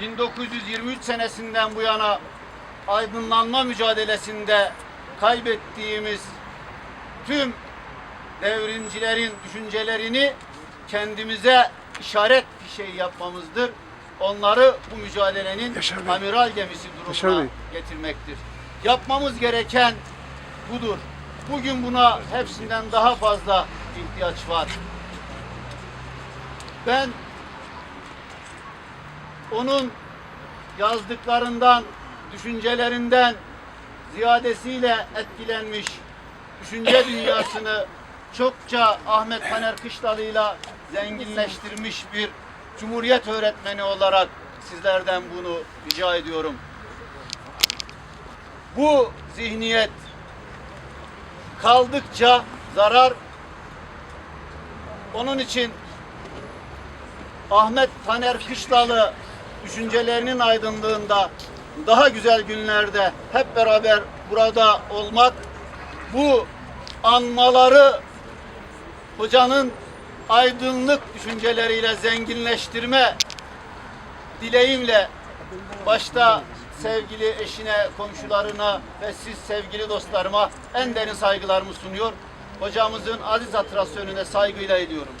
1923 senesinden bu yana aydınlanma mücadelesinde kaybettiğimiz tüm devrimcilerin düşüncelerini kendimize işaret fişeği yapmamızdır. Onları bu mücadelenin Yaşar Bey. amiral gemisi Yaşar durumuna Bey. getirmektir. Yapmamız gereken budur. Bugün buna hepsinden daha fazla ihtiyaç var. Ben onun yazdıklarından, düşüncelerinden ziyadesiyle etkilenmiş düşünce dünyasını çokça Ahmet Taner Kışlalı'yla zenginleştirmiş bir Cumhuriyet öğretmeni olarak sizlerden bunu rica ediyorum. Bu zihniyet kaldıkça zarar onun için Ahmet Taner Kışlalı düşüncelerinin aydınlığında daha güzel günlerde hep beraber burada olmak bu anmaları hocanın aydınlık düşünceleriyle zenginleştirme dileğimle başta sevgili eşine, komşularına ve siz sevgili dostlarıma en derin saygılarımı sunuyor. Hocamızın aziz hatırası önünde saygıyla ediyorum.